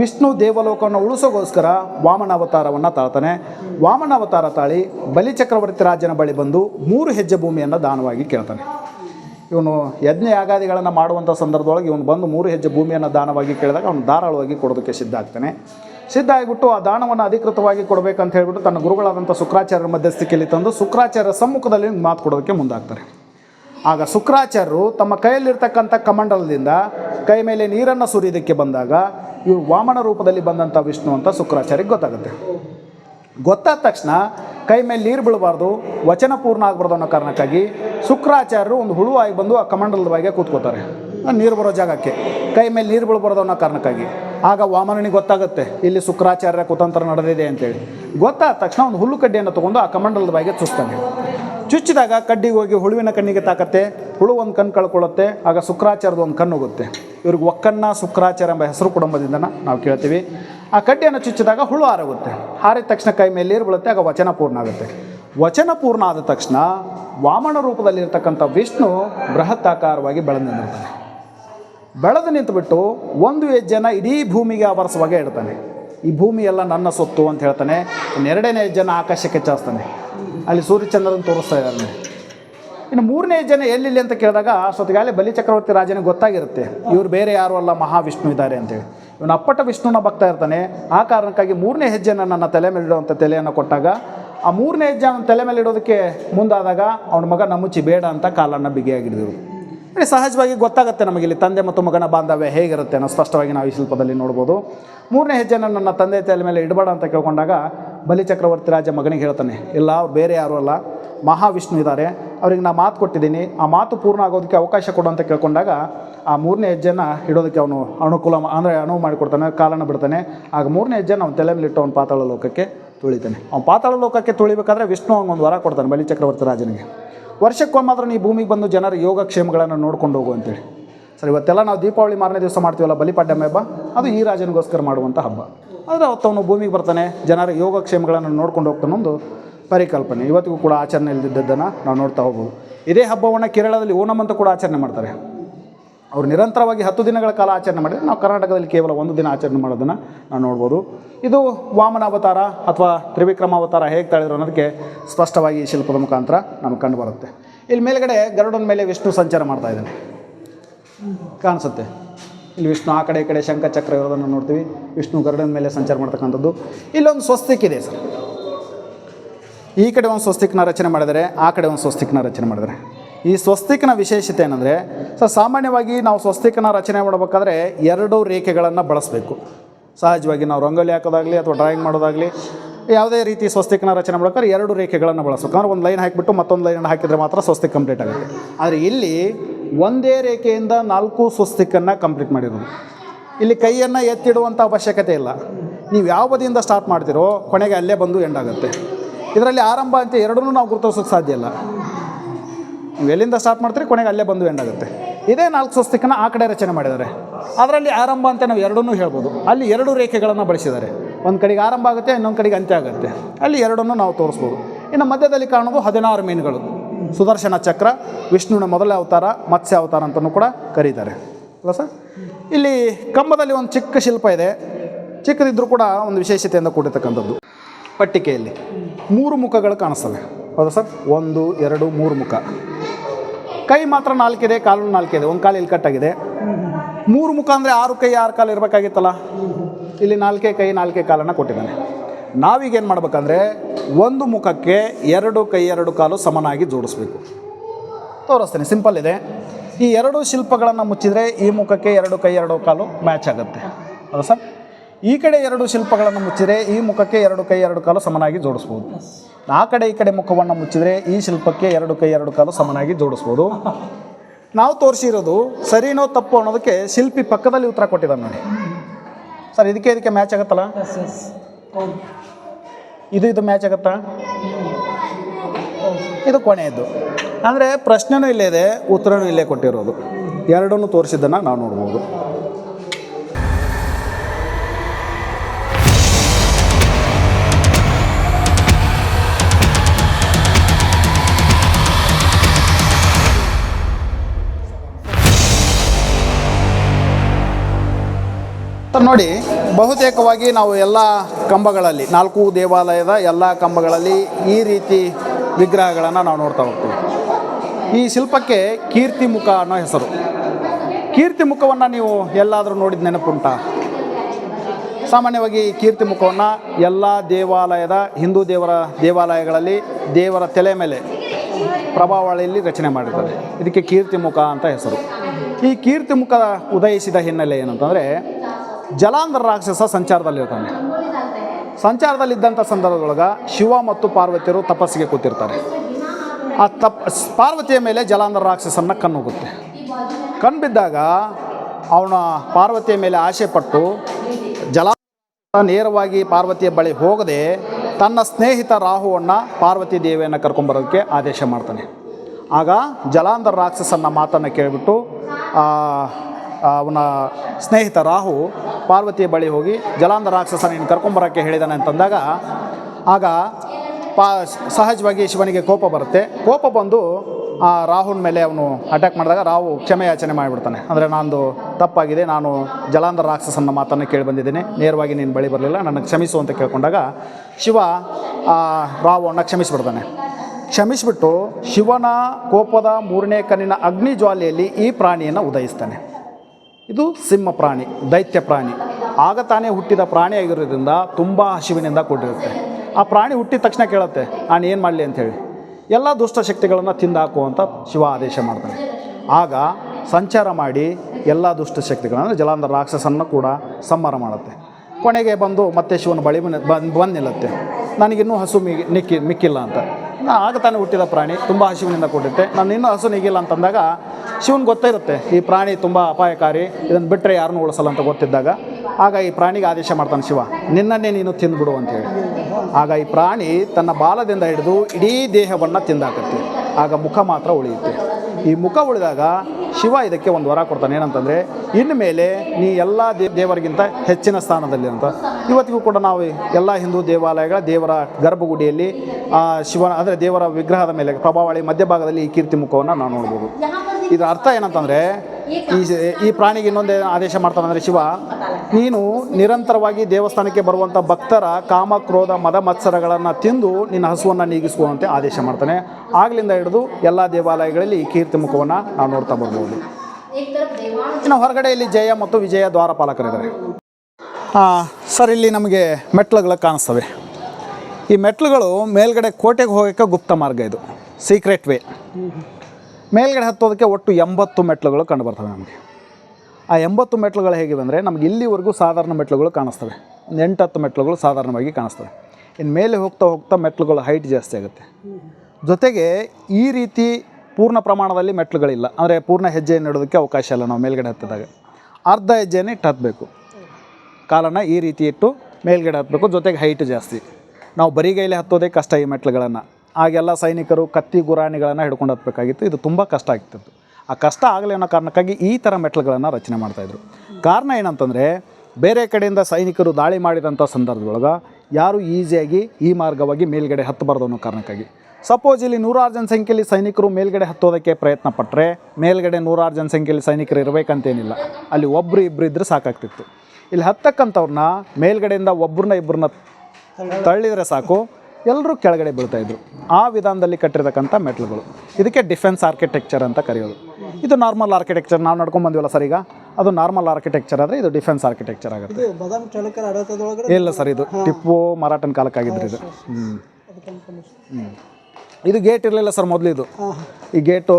ವಿಷ್ಣು ದೇವಲೋಕವನ್ನು ಉಳಿಸೋಗೋಸ್ಕರ ವಾಮನ ಅವತಾರವನ್ನು ತಾಳ್ತಾನೆ. ವಾಮನ ಅವತಾರ ತಾಳಿ ಬಲಿ ಚಕ್ರವರ್ತಿ ರಾಜನ ಬಳಿ ಬಂದು ಮೂರು ಹೆಜ್ಜೆ ಭೂಮಿಯನ್ನು ದಾನವಾಗಿ ಕೇಳ್ತಾನೆ. ಇವನು ಯಜ್ಞ ಯಾಗಾದಿಗಳನ್ನು ಮಾಡುವಂಥ ಸಂದರ್ಭದೊಳಗೆ ಇವನು ಬಂದು ಮೂರು ಹೆಜ್ಜೆ ಭೂಮಿಯನ್ನು ದಾನವಾಗಿ ಕೇಳಿದಾಗ ಅವನು ಧಾರಾಳವಾಗಿ ಕೊಡೋದಕ್ಕೆ ಸಿದ್ಧ ಆಗ್ತಾನೆ. ಸಿದ್ಧ ಆಗಿಬಿಟ್ಟು ಆ ದಾನವನ್ನು ಅಧಿಕೃತವಾಗಿ ಕೊಡಬೇಕಂತ ಹೇಳಿಬಿಟ್ಟು ತನ್ನ ಗುರುಗಳಾದಂಥ ಶುಕ್ರಾಚಾರ್ಯರ ಮಧ್ಯಸ್ಥಿಕೆಯಲ್ಲಿ ತಂದು ಶುಕ್ರಾಚಾರ್ಯರ ಸಮ್ಮುಖದಲ್ಲಿ ಮಾತು ಕೊಡೋದಕ್ಕೆ ಮುಂದಾಗ್ತಾರೆ. ಆಗ ಶುಕ್ರಾಚಾರ್ಯರು ತಮ್ಮ ಕೈಯಲ್ಲಿರ್ತಕ್ಕಂಥ ಕಮಂಡಲದಿಂದ ಕೈ ಮೇಲೆ ನೀರನ್ನು ಸುರಿಯೋದಕ್ಕೆ ಬಂದಾಗ ಇವು ವಾಮನ ರೂಪದಲ್ಲಿ ಬಂದಂಥ ವಿಷ್ಣು ಅಂತ ಶುಕ್ರಾಚಾರ್ಯಗೆ ಗೊತ್ತಾಗುತ್ತೆ. ಗೊತ್ತಾದ ತಕ್ಷಣ ಕೈ ಮೇಲೆ ನೀರು ಬೀಳಬಾರ್ದು, ವಚನ ಪೂರ್ಣ ಆಗಬಾರ್ದು ಅನ್ನೋ ಕಾರಣಕ್ಕಾಗಿ ಶುಕ್ರಾಚಾರ್ಯರು ಒಂದು ಹುಳು ಆಗಿ ಬಂದು ಆ ಕಮಂಡಲದ ಬಾಯಿಗೆ ಕೂತ್ಕೋತಾರೆ ನೀರು ಬರೋ ಜಾಗಕ್ಕೆ ಕೈ ಮೇಲೆ ನೀರು ಬೀಳಬಾರ್ದು ಅನ್ನೋ ಕಾರಣಕ್ಕಾಗಿ. ಆಗ ವಾಮನನಿಗೆ ಗೊತ್ತಾಗುತ್ತೆ, ಇಲ್ಲಿ ಶುಕ್ರಾಚಾರ್ಯ ಕುತಂತ್ರ ನಡೆದಿದೆ ಅಂತೇಳಿ. ಗೊತ್ತಾದ ತಕ್ಷಣ ಒಂದು ಹುಲ್ಲು ಕಡ್ಡಿಯನ್ನು ತೊಗೊಂಡು ಆ ಕಮಂಡಲದ ಬಾಯಿಗೆ ಚುಚ್ತಾನೆ. ಚುಚ್ಚಿದಾಗ ಕಡ್ಡಿಗೆ ಹೋಗಿ ಹುಳುವಿನ ಕಣ್ಣಿಗೆ ತಾಕತ್ತೆ, ಹುಳು ಒಂದು ಕಣ್ಣು ಕಳ್ಕೊಳ್ಳುತ್ತೆ, ಆಗ ಶುಕ್ರಾಚಾರ್ಯದ ಒಂದು ಕಣ್ಣು ಹೋಗುತ್ತೆ. ಇವ್ರಿಗೆ ಒಕ್ಕನ್ನ ಶುಕ್ರಾಚಾರ ಎಂಬ ಹೆಸರು ಕುಟುಂಬದಿಂದ ನಾವು ಕೇಳ್ತೀವಿ. ಆ ಕಡ್ಡಿಯನ್ನು ಚುಚ್ಚಿದಾಗ ಹುಳು ಹಾರಾಗುತ್ತೆ. ಹಾರಿದ ತಕ್ಷಣ ಕೈ ಮೇಲೆ ನೀರು ಬೀಳುತ್ತೆ, ಆಗ ವಚನ ಪೂರ್ಣ ಆಗುತ್ತೆ. ವಚನ ಪೂರ್ಣ ಆದ ತಕ್ಷಣ ವಾಮನ ರೂಪದಲ್ಲಿರ್ತಕ್ಕಂಥ ವಿಷ್ಣು ಬೃಹತ್ತಾಕಾರವಾಗಿ ಬೆಳೆದು ನಿಂತಿರ್ತಾನೆ ಬೆಳೆದು ನಿಂತುಬಿಟ್ಟು ಒಂದು ಹೆಜ್ಜೆನ ಇಡೀ ಭೂಮಿಗೆ ಆವರಿಸುವಾಗೆ ಇಡ್ತಾನೆ ಈ ಭೂಮಿ ಎಲ್ಲ ನನ್ನ ಸೊತ್ತು ಅಂತ ಹೇಳ್ತಾನೆ. ಎರಡನೇ ಹೆಜ್ಜೆನ ಆಕಾಶಕ್ಕೆ ಚಾಸ್ತಾನೆ ಅಲ್ಲಿ ಸೂರ್ಯಚಂದ್ರನ ತೋರಿಸ್ತಾ ಇದ್ದಾನೆ. ಇನ್ನು ಮೂರನೇ ಜನ ಎಲ್ಲಿಲ್ಲಿ ಅಂತ ಕೇಳಿದಾಗ ಅಷ್ಟೊತ್ತಿಗಾಗಲೇ ಬಲಿ ಚಕ್ರವರ್ತಿ ರಾಜನಿಗೆ ಗೊತ್ತಾಗಿರುತ್ತೆ. ಇವ್ರು ಬೇರೆ ಯಾರು ಅಲ್ಲ, ಮಹಾವಿಷ್ಣು ಇದ್ದಾರೆ ಅಂತೇಳಿ. ಇವನು ಅಪ್ಪಟ ವಿಷ್ಣುನ ಭಕ್ತ ಇರ್ತಾನೆ. ಆ ಕಾರಣಕ್ಕಾಗಿ ಮೂರನೇ ಹೆಜ್ಜೆನ ನನ್ನ ತಲೆ ಮೇಲಿಡುವಂಥ ತಲೆಯನ್ನು ಕೊಟ್ಟಾಗ, ಆ ಮೂರನೇ ಹೆಜ್ಜೆ ಅವನ ತಲೆ ಮೇಲೆ ಇಡೋದಕ್ಕೆ ಮುಂದಾದಾಗ ಅವನ ಮಗ ನಮ್ಮುಚ್ಚಿ ಬೇಡ ಅಂತ ಕಾಲನ್ನು ಬಿಗಿಯಾಗಿಡಿದರು. ಸಹಜವಾಗಿ ಗೊತ್ತಾಗುತ್ತೆ ನಮಗೆ ಇಲ್ಲಿ ತಂದೆ ಮತ್ತು ಮಗನ ಬಾಂಧವ್ಯ ಹೇಗಿರುತ್ತೆ ಅನ್ನೋ ಸ್ಪಷ್ಟವಾಗಿ ನಾವು ಈ ಶಿಲ್ಪದಲ್ಲಿ ನೋಡ್ಬೋದು. ಮೂರನೇ ಹೆಜ್ಜೆನ ನನ್ನ ತಂದೆ ತಲೆ ಮೇಲೆ ಇಡಬೇಡ ಅಂತ ಕೇಳ್ಕೊಂಡಾಗ ಬಲಿ ಚಕ್ರವರ್ತಿ ರಾಜ ಮಗನಿಗೆ ಹೇಳ್ತಾನೆ, ಇಲ್ಲ, ಅವ್ರು ಬೇರೆ ಯಾರೂ ಅಲ್ಲ, ಮಹಾವಿಷ್ಣು ಇದ್ದಾರೆ ಅವ್ರಿಗೆ ನಾ ಮಾತು ಕೊಟ್ಟಿದ್ದೀನಿ, ಆ ಮಾತು ಪೂರ್ಣ ಆಗೋದಕ್ಕೆ ಅವಕಾಶ ಕೊಡು ಅಂತ ಕೇಳ್ಕೊಂಡಾಗ ಆ ಮೂರನೇ ಹೆಜ್ಜೆನ ಇಡೋದಕ್ಕೆ ಅವನು ಅನುಕೂಲ ಅಂದರೆ ಅನುವು ಮಾಡಿಕೊಡ್ತಾನೆ, ಕಾಲನ ಬಿಡ್ತಾನೆ, ಆಗ ಮೂರನೇ ಹೆಜ್ಜೆನ ಅವನ ತಲೆ ಮೇಲೆ ಇಟ್ಟು ಅವನು ಪಾತಾಳ ಲೋಕಕ್ಕೆ ತುಳಿತಾನೆ. ಅವ್ನು ಪಾತಾಳ ಲೋಕಕ್ಕೆ ತುಳಿಬೇಕಾದ್ರೆ ವಿಷ್ಣು ಒಂದು ವರ ಕೊಡ್ತಾನೆ ಬಲಿ ಚಕ್ರವರ್ತಿ ರಾಜನಿಗೆ. ವರ್ಷಕ್ಕೊಮ್ಮಾದ್ರೂ ನೀ ಭೂಮಿಗೆ ಬಂದು ಜನರ ಯೋಗಕ್ಷೇಮಗಳನ್ನು ನೋಡ್ಕೊಂಡು ಹೋಗು ಅಂತೇಳಿ. ಸರ್, ಇವತ್ತೆಲ್ಲ ನಾವು ದೀಪಾವಳಿ ಮಾರನೇ ದಿವಸ ಮಾಡ್ತೀವಲ್ಲ ಬಲಿಪಾಡ್ಯಮ್ಮ ಹಬ್ಬ? ಅದು ಈ ರಾಜನಿಗೋಸ್ಕರ ಮಾಡುವಂಥ ಹಬ್ಬ. ಆದರೆ ಅವತ್ತು ಅವನು ಭೂಮಿಗೆ ಬರ್ತಾನೆ, ಜನರ ಯೋಗಕ್ಷೇಮಗಳನ್ನು ನೋಡ್ಕೊಂಡು ಹೋಗ್ತಾನೆ ಒಂದು ಪರಿಕಲ್ಪನೆ. ಇವತ್ತಿಗೂ ಕೂಡ ಆಚರಣೆ ಇಲ್ದಿದ್ದನ್ನು ನಾವು ನೋಡ್ತಾ ಹೋಗ್ಬೋದು. ಇದೇ ಹಬ್ಬವನ್ನು ಕೇರಳದಲ್ಲಿ ಓಣಂ ಅಂತ ಕೂಡ ಆಚರಣೆ ಮಾಡ್ತಾರೆ. ಅವ್ರು ನಿರಂತರವಾಗಿ ಹತ್ತು ದಿನಗಳ ಕಾಲ ಆಚರಣೆ ಮಾಡಿದರೆ ನಾವು ಕರ್ನಾಟಕದಲ್ಲಿ ಕೇವಲ ಒಂದು ದಿನ ಆಚರಣೆ ಮಾಡೋದನ್ನು ನಾವು ನೋಡ್ಬೋದು. ಇದು ವಾಮನ ಅವತಾರ ಅಥವಾ ತ್ರಿವಿಕ್ರಮ ಅವತಾರ ಹೇಗೆ ತಾಳಿದ್ರು ಅನ್ನೋದಕ್ಕೆ ಸ್ಪಷ್ಟವಾಗಿ ಈ ಶಿಲ್ಪದ ಮುಖಾಂತರ ನಮಗೆ ಕಂಡು ಬರುತ್ತೆ. ಇಲ್ಲಿ ಮೇಲ್ಗಡೆ ಗರುಡನ ಮೇಲೆ ವಿಷ್ಣು ಸಂಚಾರ ಮಾಡ್ತಾ ಇದ್ದಾನೆ. ಕಾಣಿಸುತ್ತೆ. ಇಲ್ಲಿ ವಿಷ್ಣು ಆ ಕಡೆ ಈ ಕಡೆ ಶಂಖಚಕ್ರ ಇರೋದನ್ನು ನೋಡ್ತೀವಿ. ವಿಷ್ಣು ಗರುಡನ ಮೇಲೆ ಸಂಚಾರ ಮಾಡ್ತಕ್ಕಂಥದ್ದು. ಇಲ್ಲೊಂದು ಸ್ವಸ್ತಿಕ್ ಇದೆ ಸರ್. ಈ ಕಡೆ ಒಂದು ಸ್ವಸ್ತಿಕ್ನ ರಚನೆ ಮಾಡಿದರೆ, ಆ ಕಡೆ ಒಂದು ಸ್ವಸ್ತಿಕ್ನ ರಚನೆ ಮಾಡಿದರೆ. ಈ ಸ್ವಸ್ತಿಕನ ವಿಶೇಷತೆ ಏನಂದರೆ, ಸೊ ಸಾಮಾನ್ಯವಾಗಿ ನಾವು ಸ್ವಸ್ತಿಕನ ರಚನೆ ಮಾಡಬೇಕಾದ್ರೆ ಎರಡು ರೇಖೆಗಳನ್ನು ಬಳಸಬೇಕು. ಸಹಜವಾಗಿ ನಾವು ರಂಗೋಲಿ ಹಾಕೋದಾಗಲಿ ಅಥವಾ ಡ್ರಾಯಿಂಗ್ ಮಾಡೋದಾಗಲಿ, ಯಾವುದೇ ರೀತಿ ಸ್ವಸ್ತಿಕನ ರಚನೆ ಮಾಡ್ಬೇಕಾದ್ರೆ ಎರಡು ರೇಖೆಗಳನ್ನು ಬಳಸಬೇಕು. ಅಂದರೆ ಒಂದು ಲೈನ್ ಹಾಕಿಬಿಟ್ಟು ಮತ್ತೊಂದು ಲೈನ್ ಹಾಕಿದರೆ ಮಾತ್ರ ಸ್ವಸ್ತಿಕ್ ಕಂಪ್ಲೀಟ್ ಆಗುತ್ತೆ. ಆದರೆ ಇಲ್ಲಿ ಒಂದೇ ರೇಖೆಯಿಂದ ನಾಲ್ಕು ಸ್ವಸ್ತಿಕನ್ನು ಕಂಪ್ಲೀಟ್ ಮಾಡಿರೋದು. ಇಲ್ಲಿ ಕೈಯನ್ನು ಎತ್ತಿಡುವಂಥ ಅವಶ್ಯಕತೆ ಇಲ್ಲ. ನೀವು ಯಾವ ಬದಿಯಿಂದ ಸ್ಟಾರ್ಟ್ ಮಾಡ್ತೀರೋ, ಕೊನೆಗೆ ಅಲ್ಲೇ ಬಂದು ಎಂಡ್ ಆಗುತ್ತೆ. ಇದರಲ್ಲಿ ಆರಂಭ ಅಂತ ಎರಡನ್ನೂ ನಾವು ಗುರುತಿಸೋಕ್ಕೆ ಸಾಧ್ಯ ಇಲ್ಲ. ಎಲ್ಲಿಂದ ಸ್ಟಾರ್ಟ್ ಮಾಡ್ತೀರಿ? ಕೊನೆಗೆ ಅಲ್ಲೇ ಬಂದು ಎಂಡ್ ಆಗುತ್ತೆ. ಇದೇ ನಾಲ್ಕು ಸ್ವಸ್ತಿಕನ ಆ ಕಡೆ ರಚನೆ ಮಾಡಿದ್ದಾರೆ. ಅದರಲ್ಲಿ ಆರಂಭ ಅಂತ ನಾವು ಎರಡನ್ನೂ ಹೇಳ್ಬೋದು. ಅಲ್ಲಿ ಎರಡು ರೇಖೆಗಳನ್ನು ಬಳಸಿದ್ದಾರೆ. ಒಂದು ಕಡೆಗೆ ಆರಂಭ ಆಗುತ್ತೆ, ಇನ್ನೊಂದು ಕಡೆಗೆ ಅಂತ್ಯ ಆಗುತ್ತೆ. ಅಲ್ಲಿ ಎರಡನ್ನೂ ನಾವು ತೋರಿಸ್ಬೋದು. ಇನ್ನು ಮಧ್ಯದಲ್ಲಿ ಕಾಣೋದು ಹದಿನಾರು ಮೀನುಗಳು. ಸುದರ್ಶನ ಚಕ್ರ ವಿಷ್ಣುವಿನ ಮೊದಲ ಅವತಾರ, ಮತ್ಸ್ಯ ಅವತಾರ ಅಂತಲೂ ಕೂಡ ಕರೀತಾರೆ. ಅಲ್ಲ ಸರ್ ಇಲ್ಲಿ ಕಂಬದಲ್ಲಿ ಒಂದು ಚಿಕ್ಕ ಶಿಲ್ಪ ಇದೆ. ಚಿಕ್ಕದಿದ್ದರೂ ಕೂಡ ಒಂದು ವಿಶೇಷತೆಯಿಂದ ಕೂಡಿರ್ತಕ್ಕಂಥದ್ದು. ಪಟ್ಟಿಕೆಯಲ್ಲಿ ಮೂರು ಮುಖಗಳು ಕಾಣಿಸ್ತವೆ. ಹೌದಾ ಸರ್ ಒಂದು, ಎರಡು, ಮೂರು ಮುಖ. ಕೈ ಮಾತ್ರ ನಾಲ್ಕಿದೆ, ಕಾಲು ನಾಲ್ಕಿದೆ, ಒಂದು ಕಾಲು ಇಲ್ಲಿ ಕಟ್ಟಾಗಿದೆ. ಮೂರು ಮುಖ ಅಂದರೆ ಆರು ಕೈ, ಆರು ಕಾಲು ಇರಬೇಕಾಗಿತ್ತಲ್ಲ? ಇಲ್ಲಿ ನಾಲ್ಕೇ ಕೈ, ನಾಲ್ಕೇ ಕಾಲನ್ನು ಕೊಟ್ಟಿದ್ದಾನೆ. ನಾವೀಗೇನು ಮಾಡ್ಬೇಕಂದ್ರೆ ಒಂದು ಮುಖಕ್ಕೆ ಎರಡು ಕೈ, ಎರಡು ಕಾಲು ಸಮನಾಗಿ ಜೋಡಿಸ್ಬೇಕು. ತೋರಿಸ್ತೇನೆ, ಸಿಂಪಲ್ ಇದೆ. ಈ ಎರಡು ಶಿಲ್ಪಗಳನ್ನು ಮುಚ್ಚಿದರೆ ಈ ಮುಖಕ್ಕೆ ಎರಡು ಕೈ, ಎರಡು ಕಾಲು ಮ್ಯಾಚ್ ಆಗುತ್ತೆ. ಹೌದಾ ಸರ್? ಈ ಕಡೆ ಎರಡು ಶಿಲ್ಪಗಳನ್ನು ಮುಚ್ಚಿದರೆ ಈ ಮುಖಕ್ಕೆ ಎರಡು ಕೈ ಎರಡು ಕಾಲು ಸಮನಾಗಿ ಜೋಡಿಸ್ಬೋದು. ಆ ಕಡೆ ಈ ಕಡೆ ಮುಖವನ್ನು ಮುಚ್ಚಿದರೆ ಈ ಶಿಲ್ಪಕ್ಕೆ ಎರಡು ಕೈ ಎರಡು ಕಾಲು ಸಮನಾಗಿ ಜೋಡಿಸ್ಬೋದು. ನಾವು ತೋರಿಸಿರೋದು ಸರಿನೋ ತಪ್ಪು ಅನ್ನೋದಕ್ಕೆ ಶಿಲ್ಪಿ ಪಕ್ಕದಲ್ಲಿ ಉತ್ತರ ಕೊಟ್ಟಿದ್ದಾನೆ ನೋಡಿ. ಸರ್ ಇದಕ್ಕೆ ಇದಕ್ಕೆ ಮ್ಯಾಚ್ ಆಗುತ್ತಲ್ಲ? ಇದು ಇದು ಮ್ಯಾಚ್ ಆಗುತ್ತಾ? ಇದು ಕೊನೆಯದ್ದು. ಅಂದರೆ ಪ್ರಶ್ನೆನೂ ಇಲ್ಲೇ ಇದೆ ಉತ್ತರನೂ ಇಲ್ಲೇ ಕೊಟ್ಟಿರೋದು. ಎರಡನ್ನೂ ತೋರಿಸಿದ್ದನ್ನು ನಾವು ನೋಡ್ಬೋದು. ನೋಡಿ, ಬಹುತೇಕವಾಗಿ ನಾವು ಎಲ್ಲ ಕಂಬಗಳಲ್ಲಿ, ನಾಲ್ಕು ದೇವಾಲಯದ ಎಲ್ಲ ಕಂಬಗಳಲ್ಲಿ ಈ ರೀತಿ ವಿಗ್ರಹಗಳನ್ನು ನಾವು ನೋಡ್ತಾ ಹೋಗ್ತೀವಿ. ಈ ಶಿಲ್ಪಕ್ಕೆ ಕೀರ್ತಿ ಮುಖ ಅನ್ನೋ ಹೆಸರು. ಕೀರ್ತಿ ಮುಖವನ್ನು ನೀವು ಎಲ್ಲಾದರೂ ನೋಡಿದ ನೆನಪುಂಟಾ? ಸಾಮಾನ್ಯವಾಗಿ ಕೀರ್ತಿ ಮುಖವನ್ನು ಎಲ್ಲ ದೇವಾಲಯದ, ಹಿಂದೂ ದೇವರ ದೇವಾಲಯಗಳಲ್ಲಿ ದೇವರ ತಲೆ ಮೇಲೆ, ಪ್ರಭಾವಳಿಯಲ್ಲಿ ರಚನೆ ಮಾಡಿದ್ದಾರೆ. ಇದಕ್ಕೆ ಕೀರ್ತಿ ಮುಖ ಅಂತ ಹೆಸರು. ಈ ಕೀರ್ತಿ ಮುಖ ಉದಯಿಸಿದ ಹಿನ್ನೆಲೆ ಏನಂತಂದರೆ ಜಲಾಂಧರ ರಾಕ್ಷಸ ಸಂಚಾರದಲ್ಲಿರ್ತಾನೆ ಸಂಚಾರದಲ್ಲಿದ್ದಂಥ ಸಂದರ್ಭದೊಳಗೆ ಶಿವ ಮತ್ತು ಪಾರ್ವತಿಯರು ತಪಸ್ಸಿಗೆ ಕೂತಿರ್ತಾರೆ. ಆ ತಪ್, ಪಾರ್ವತಿಯ ಮೇಲೆ ಜಲಾಂಧರ ರಾಕ್ಷಸನ್ನು ಕಣ್ಣುಗುತ್ತೆ. ಕಣ್ಣು ಬಿದ್ದಾಗ ಅವನ ಪಾರ್ವತಿಯ ಮೇಲೆ ಆಸೆ ಪಟ್ಟು ಜಲಾ ನೇರವಾಗಿ ಪಾರ್ವತಿಯ ಬಳಿ ಹೋಗದೆ ತನ್ನ ಸ್ನೇಹಿತ ರಾಹುವನ್ನು ಪಾರ್ವತಿ ದೇವಿಯನ್ನು ಕರ್ಕೊಂಬರೋದಕ್ಕೆ ಆದೇಶ ಮಾಡ್ತಾನೆ. ಆಗ ಜಲಾಂಧರ ರಾಕ್ಷಸನ್ನ ಮಾತನ್ನು ಕೇಳಿಬಿಟ್ಟು ಅವನ ಸ್ನೇಹಿತ ರಾಹು ಪಾರ್ವತಿಯ ಬಳಿ ಹೋಗಿ ಜಲಾಂಧ ರಾಕ್ಷಸ ನೀನು ಕರ್ಕೊಂಬರೋಕ್ಕೆ ಹೇಳಿದಾನೆ ಅಂತಂದಾಗ ಆಗ ಪಾ ಸಹಜವಾಗಿ ಶಿವನಿಗೆ ಕೋಪ ಬರುತ್ತೆ. ಕೋಪ ಬಂದು ಆ ರಾಹುನ ಮೇಲೆ ಅವನು ಅಟ್ಯಾಕ್ ಮಾಡಿದಾಗ ರಾಹು ಕ್ಷಮೆಯಾಚನೆ ಮಾಡಿಬಿಡ್ತಾನೆ. ಅಂದರೆ ನಂದು ತಪ್ಪಾಗಿದೆ, ನಾನು ಜಲಾಂಧರ ರಾಕ್ಷಸನ ಮಾತನ್ನು ಕೇಳಿ ಬಂದಿದ್ದೀನಿ, ನೇರವಾಗಿ ನೀನು ಬಳಿ ಬರಲಿಲ್ಲ ನನಗೆ ಕ್ಷಮಿಸು ಅಂತ ಕೇಳ್ಕೊಂಡಾಗ ಶಿವ ಆ ರಾಹುವನ್ನು ಕ್ಷಮಿಸಿಬಿಡ್ತಾನೆ. ಕ್ಷಮಿಸಿಬಿಟ್ಟು ಶಿವನ ಕೋಪದ ಮೂರನೇ ಕಣ್ಣಿನ ಅಗ್ನಿ ಜ್ವಾಲೆಯಲ್ಲಿ ಈ ಪ್ರಾಣಿಯನ್ನು ಉದಯಿಸ್ತಾನೆ. ಇದು ಸಿಂಹ ಪ್ರಾಣಿ, ದೈತ್ಯ ಪ್ರಾಣಿ. ಆಗ ತಾನೇ ಹುಟ್ಟಿದ ಪ್ರಾಣಿ ಆಗಿರೋದ್ರಿಂದ ತುಂಬ ಹಸಿವಿನಿಂದ ಕೊಟ್ಟಿರುತ್ತೆ ಆ ಪ್ರಾಣಿ ಹುಟ್ಟಿದ ತಕ್ಷಣ ಕೇಳುತ್ತೆ, ನಾನು ಏನು ಮಾಡಲಿ? ಅಂಥೇಳಿ ಎಲ್ಲ ದುಷ್ಟಶಕ್ತಿಗಳನ್ನು ತಿಂದಾಕು ಅಂತ ಶಿವ ಆದೇಶ ಮಾಡ್ತಾನೆ. ಆಗ ಸಂಚಾರ ಮಾಡಿ ಎಲ್ಲ ದುಷ್ಟಶಕ್ತಿಗಳನ್ನು ಜಲಾಂಧರ ರಾಕ್ಷಸನ್ನು ಕೂಡ ಸಂಹಾರ ಮಾಡುತ್ತೆ. ಕೊನೆಗೆ ಬಂದು ಮತ್ತೆ ಶಿವನ ಬಳಿ ಬಂದು ಬಂದು ನಿಲ್ಲುತ್ತೆ. ನನಗಿನ್ನೂ ಹಸು ಮಿ ಮಿಕ್ಕಿಲ್ಲ ಅಂತ. ಆಗ ತಾನೇ ಹುಟ್ಟಿದ ಪ್ರಾಣಿ ತುಂಬ ಹಸಿವಿನಿಂದ ಕೂಡಿರುತ್ತೆ. ನಾನು ಇನ್ನೂ ಹಸು ನೀಗಿಲ್ಲ ಅಂತಂದಾಗ ಶಿವನ್ ಗೊತ್ತಿರುತ್ತೆ, ಈ ಪ್ರಾಣಿ ತುಂಬ ಅಪಾಯಕಾರಿ ಇದನ್ನು ಬಿಟ್ಟರೆ ಯಾರನ್ನೂ ಉಳಿಸಲ್ಲ ಅಂತ ಗೊತ್ತಿದ್ದಾಗ. ಆಗ ಈ ಪ್ರಾಣಿಗೆ ಆದೇಶ ಮಾಡ್ತಾನೆ ಶಿವ, ನಿನ್ನನ್ನೇ ನೀನು ತಿಂದ್ಬಿಡು ಅಂತೇಳಿ ಆಗ ಈ ಪ್ರಾಣಿ ತನ್ನ ಬಾಲದಿಂದ ಹಿಡಿದು ಇಡೀ ದೇಹವನ್ನು ತಿಂದಾಕತ್ತೆ. ಆಗ ಮುಖ ಮಾತ್ರ ಉಳಿಯುತ್ತೆ. ಈ ಮುಖ ಉಳಿದಾಗ ಶಿವ ಇದಕ್ಕೆ ಒಂದು ವರ ಕೊಡ್ತಾನೆ, ಏನಂತಂದರೆ, ಇನ್ನು ಮೇಲೆ ನೀ ಎಲ್ಲ ದೇವರಿಗಿಂತ ಹೆಚ್ಚಿನ ಸ್ಥಾನದಲ್ಲಿ ಅಂತ. ಇವತ್ತಿಗೂ ಕೂಡ ನಾವು ಎಲ್ಲ ಹಿಂದೂ ದೇವಾಲಯಗಳ ದೇವರ ಗರ್ಭಗುಡಿಯಲ್ಲಿ, ಆ, ಶಿವನ, ಅಂದರೆ ದೇವರ ವಿಗ್ರಹದ ಮೇಲೆ, ಪ್ರಭಾವಳಿ ಮಧ್ಯಭಾಗದಲ್ಲಿ ಈ ಕೀರ್ತಿ ಮುಖವನ್ನು ನಾವು ನೋಡ್ಬೋದು. ಇದರ ಅರ್ಥ ಏನಂತಂದರೆ, ಈ ಈ ಪ್ರಾಣಿಗೆ ಇನ್ನೊಂದು ಆದೇಶ ಮಾಡ್ತಾನಂದರೆ ಶಿವ, ನೀನು ನಿರಂತರವಾಗಿ ದೇವಸ್ಥಾನಕ್ಕೆ ಬರುವಂಥ ಭಕ್ತರ ಕಾಮ, ಕ್ರೋಧ, ಮದ ಮತ್ಸರಗಳನ್ನು ತಿಂದು ನಿನ್ನ ಹಸುವನ್ನು ನೀಗಿಸುವಂತೆ ಆದೇಶ ಮಾಡ್ತಾನೆ. ಆಗಲಿಂದ ಹಿಡಿದು ಎಲ್ಲ ದೇವಾಲಯಗಳಲ್ಲಿ ಈ ಕೀರ್ತಿ ಮುಖವನ್ನು ನಾವು ನೋಡ್ತಾ ಬರ್ಬೋದು. ಇನ್ನು ಹೊರಗಡೆ ಇಲ್ಲಿ ಜಯ ಮತ್ತು ವಿಜಯ ದ್ವಾರಪಾಲಕರಿದ್ದಾರೆ. ಸರ್, ಇಲ್ಲಿ ನಮಗೆ ಮೆಟ್ಲುಗಳು ಕಾಣಿಸ್ತವೆ. ಈ ಮೆಟ್ಲುಗಳು ಮೇಲ್ಗಡೆ ಕೋಟೆಗೆ ಹೋಗೋಕ್ಕೆ ಗುಪ್ತ ಮಾರ್ಗ ಇದು ಸೀಕ್ರೆಟ್ ವೇ ಮೇಲ್ಗಡೆ ಹತ್ತೋದಕ್ಕೆ ಒಟ್ಟು ಎಂಬತ್ತು ಮೆಟ್ಲುಗಳು ಕಂಡು ಬರ್ತವೆ ನಮಗೆ. ಆ ಎಂಬತ್ತು ಮೆಟ್ಲುಗಳು ಹೇಗಿವೆ ಅಂದರೆ, ನಮಗೆ ಇಲ್ಲಿವರೆಗೂ ಸಾಧಾರಣ ಮೆಟ್ಲುಗಳು ಕಾಣಿಸ್ತವೆ. ಒಂದು ಎಂಟತ್ತು ಮೆಟ್ಲುಗಳು ಸಾಧಾರಣವಾಗಿ ಕಾಣಿಸ್ತವೆ. ಇನ್ನು ಮೇಲೆ ಹೋಗ್ತಾ ಹೋಗ್ತಾ ಮೆಟ್ಲುಗಳು ಹೈಟ್ ಜಾಸ್ತಿ ಆಗುತ್ತೆ. ಜೊತೆಗೆ ಈ ರೀತಿ ಪೂರ್ಣ ಪ್ರಮಾಣದಲ್ಲಿ ಮೆಟ್ಲುಗಳಿಲ್ಲ. ಅಂದರೆ ಪೂರ್ಣ ಹೆಜ್ಜೆಯನ್ನು ಇಡೋದಕ್ಕೆ ಅವಕಾಶ ಇಲ್ಲ ನಾವು ಮೇಲ್ಗಡೆ ಹತ್ತಿದಾಗ. ಅರ್ಧ ಹೆಜ್ಜೆನೇ ಇಟ್ಟು ಹತ್ತಬೇಕು. ಕಾಲನ್ನು ಈ ರೀತಿ ಇಟ್ಟು ಮೇಲ್ಗಡೆ ಹತ್ತಬೇಕು ಜೊತೆಗೆ ಹೈಟ್ ಜಾಸ್ತಿ. ನಾವು ಬರಿಗೈಲಿ ಹತ್ತೋದೇ ಕಷ್ಟ ಈ ಮೆಟ್ಲುಗಳನ್ನು. ಆಗೆಲ್ಲ ಸೈನಿಕರು, ಕತ್ತಿ ಗುರಾಣಿಗಳನ್ನು ಹಿಡ್ಕೊಂಡು ಹತ್ತಬೇಕಾಗಿತ್ತು ಇದು ತುಂಬ ಕಷ್ಟ ಆಗ್ತಿತ್ತು. ಆ ಕಷ್ಟ ಆಗಲಿ ಅನ್ನೋ ಕಾರಣಕ್ಕಾಗಿ ಈ ಥರ ಮೆಟ್ಲುಗಳನ್ನು ರಚನೆ ಮಾಡ್ತಾಯಿದ್ರು ಕಾರಣ ಏನಂತಂದರೆ, ಬೇರೆ ಕಡೆಯಿಂದ ಸೈನಿಕರು ದಾಳಿ ಮಾಡಿದಂಥ ಸಂದರ್ಭದೊಳಗೆ ಯಾರು ಈಸಿಯಾಗಿ ಈ ಮಾರ್ಗವಾಗಿ ಮೇಲ್ಗಡೆ ಹತ್ತಬಾರ್ದು ಅನ್ನೋ ಕಾರಣಕ್ಕಾಗಿ. ಸಪೋಸ್ ಇಲ್ಲಿ ನೂರಾರು ಜನಸಂಖ್ಯೆಯಲ್ಲಿ ಸೈನಿಕರು ಮೇಲ್ಗಡೆ ಹತ್ತೋದಕ್ಕೆ ಪ್ರಯತ್ನ ಪಟ್ಟರೆ ಮೇಲ್ಗಡೆ ನೂರಾರು ಜನಸಂಖ್ಯೆಯಲ್ಲಿ ಸೈನಿಕರು ಇರಬೇಕಂತೇನಿಲ್ಲ. ಅಲ್ಲಿ ಒಬ್ಬರು ಇಬ್ಬರು ಇದ್ದರೆ ಸಾಕಾಗ್ತಿತ್ತು. ಇಲ್ಲಿ ಹತ್ತಕ್ಕಂಥವ್ರನ್ನ ಮೇಲ್ಗಡೆಯಿಂದ ಒಬ್ಬರನ್ನ ಇಬ್ಬರನ್ನ ತಳ್ಳಿದರೆ ಸಾಕು. ಎಲ್ಲರೂ ಕೆಳಗಡೆ ಬೀಳ್ತಾಯಿದ್ರು ಆ ವಿಧಾನದಲ್ಲಿ ಕಟ್ಟಿರ್ತಕ್ಕಂಥ ಮೆಟ್ಲುಗಳು. ಇದಕ್ಕೆ ಡಿಫೆನ್ಸ್ ಆರ್ಕಿಟೆಕ್ಚರ್ ಅಂತ ಕರೆಯೋದು. ಇದು ನಾರ್ಮಲ್ ಆರ್ಕಿಟೆಕ್ಚರ್ ನಾವು ನಡ್ಕೊಂಡು ಬಂದಿವಲ್ಲ ಸರ್ ಈಗ? ಅದು ನಾರ್ಮಲ್ ಆರ್ಕಿಟೆಕ್ಚರ್ ಆದರೆ ಇದು ಡಿಫೆನ್ಸ್ ಆರ್ಕಿಟೆಕ್ಚರ್ ಆಗುತ್ತೆ. ಇಲ್ಲ ಸರ್ ಇದು ಟಿಪ್ಪು ಮರಾಠನ್ ಕಾಲಕ್ಕಾಗಿದ್ರಿ ಇದು ಹ್ಞೂ ಹ್ಞೂ ಇದು ಗೇಟ್ ಇರಲಿಲ್ಲ ಸರ್ ಮೊದಲು ಇದು. ಈ ಗೇಟು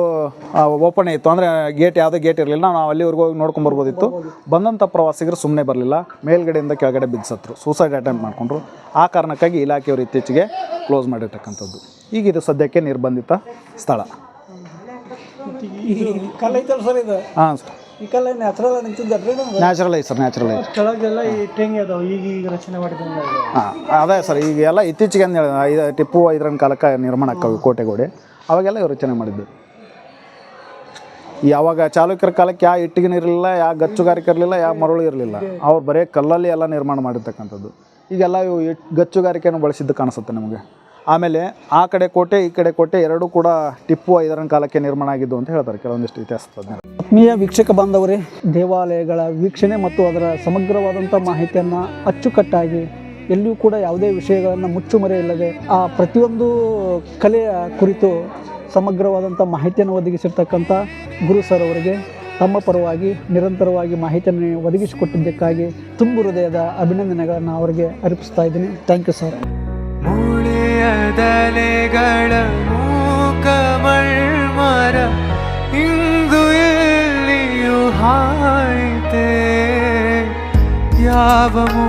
ಓಪನ್ ಇತ್ತು ಅಂದರೆ ಗೇಟ್ ಯಾವುದೇ ಗೇಟ್ ಇರಲಿಲ್ಲ. ನಾವು ಅಲ್ಲಿವರೆಗೂ ಹೋಗಿ ನೋಡ್ಕೊಂಡು ಬರ್ಬೋದಿತ್ತು. ಬಂದಂಥ ಪ್ರವಾಸಿಗರು ಸುಮ್ಮನೆ ಬರಲಿಲ್ಲ. ಮೇಲ್ಗಡೆಯಿಂದ ಕೆಳಗಡೆ ಬಿದ್ದಿಸತ್ರು. ಸೂಸೈಡ್ ಅಟೆಂಪ್ಟ್ ಮಾಡಿಕೊಂಡ್ರು. ಆ ಕಾರಣಕ್ಕಾಗಿ ಇಲಾಖೆಯವರು ಇತ್ತೀಚೆಗೆ ಕ್ಲೋಸ್ ಮಾಡಿರ್ತಕ್ಕಂಥದ್ದು. ಈಗ ಇದು ಸದ್ಯಕ್ಕೆ ನಿರ್ಬಂಧಿತ ಸ್ಥಳ. ಹಾಂ ಸರ್. ನ್ಯಾಚುರಲ್ ನ್ಯಾಚುರಲ್ ಐತೆ ಸರ್ ನ್ಯಾಚುರಲ್ ಐತೆ. ಕೆಳಗೆಲ್ಲ ಈ ಟೆಂಗಿ ಅದಾವ ಈಗ ಈಗ ರಚನೆ ಮಾಡಿದಂಗೆ ಹಾಂ ಅದೇ ಸರ್ ಈಗ ಎಲ್ಲ ಇತ್ತೀಚೆಗೆ ಅಂತ ಹೇಳಿದ ಇದು ಟಿಪ್ಪು ಐದರನ್ ಕಾಲಕ್ಕೆ ನಿರ್ಮಾಣ ಆಕ್ಕವು ಕೋಟೆಗೋಡೆ. ಅವಾಗೆಲ್ಲ ಇವ್ರು ರಚನೆ ಮಾಡಿದ್ದು. ಯಾವಾಗ ಚಾಲುಕ್ಯರ ಕಾಲಕ್ಕೆ ಯಾವ ಇಟ್ಟಿಗಿನ ಇರಲಿಲ್ಲ ಯಾವ ಗಚ್ಚುಗಾರಿಕೆ ಇರಲಿಲ್ಲ ಯಾವ ಮರಳು ಇರಲಿಲ್ಲ ಅವ್ರು ಬರೀ ಕಲ್ಲಲ್ಲಿ ಎಲ್ಲ ನಿರ್ಮಾಣ ಮಾಡಿರ್ತಕ್ಕಂಥದ್ದು. ಈಗೆಲ್ಲ ಇವು ಇಟ್ ಗಚ್ಚುಗಾರಿಕೆಯನ್ನು ಬಳಸಿದ್ದು ಕಾಣಿಸುತ್ತೆ ನಮಗೆ. ಆಮೇಲೆ ಆ ಕಡೆ ಕೋಟೆ ಈ ಕಡೆ ಕೋಟೆ ಎರಡೂ ಕೂಡ ಟಿಪ್ಪು ಐದರನ ಕಾಲಕ್ಕೆ ನಿರ್ಮಾಣ ಆಗಿದ್ದು ಅಂತ ಹೇಳ್ತಾರೆ ಕೆಲವೊಂದಿಷ್ಟು ಇತಿಹಾಸ ತಜ್ಞರು. ಆತ್ಮೀಯ ವೀಕ್ಷಕ ಬಾಂಧವರೇ ದೇವಾಲಯಗಳ ವೀಕ್ಷಣೆ ಮತ್ತು ಅದರ ಸಮಗ್ರವಾದಂಥ ಮಾಹಿತಿಯನ್ನು ಅಚ್ಚುಕಟ್ಟಾಗಿ ಎಲ್ಲಿಯೂ ಕೂಡ ಯಾವುದೇ ವಿಷಯಗಳನ್ನು ಮುಚ್ಚುಮರೆ ಇಲ್ಲದೆ ಆ ಪ್ರತಿಯೊಂದು ಕಲೆಯ ಕುರಿತು ಸಮಗ್ರವಾದಂಥ ಮಾಹಿತಿಯನ್ನು ಒದಗಿಸಿರ್ತಕ್ಕಂಥ ಗುರು ಸರ್ ಅವರಿಗೆ ತಮ್ಮ ಪರವಾಗಿ ನಿರಂತರವಾಗಿ ಮಾಹಿತಿಯನ್ನು ಒದಗಿಸಿಕೊಟ್ಟಿದ್ದಕ್ಕಾಗಿ ತುಂಬು ಹೃದಯದ ಅಭಿನಂದನೆಗಳನ್ನು ಅವರಿಗೆ ಅರ್ಪಿಸ್ತಾ ಇದ್ದೀನಿ. Thank you sir. ಮೂಳೆಯದಲೆಗಳ ಮೂಕಮಳ್ಮರ ಇಂದು ಎಲ್ಲಿಯೂ ಹಾಯ್ತೆ ಯಾವ ಮೂ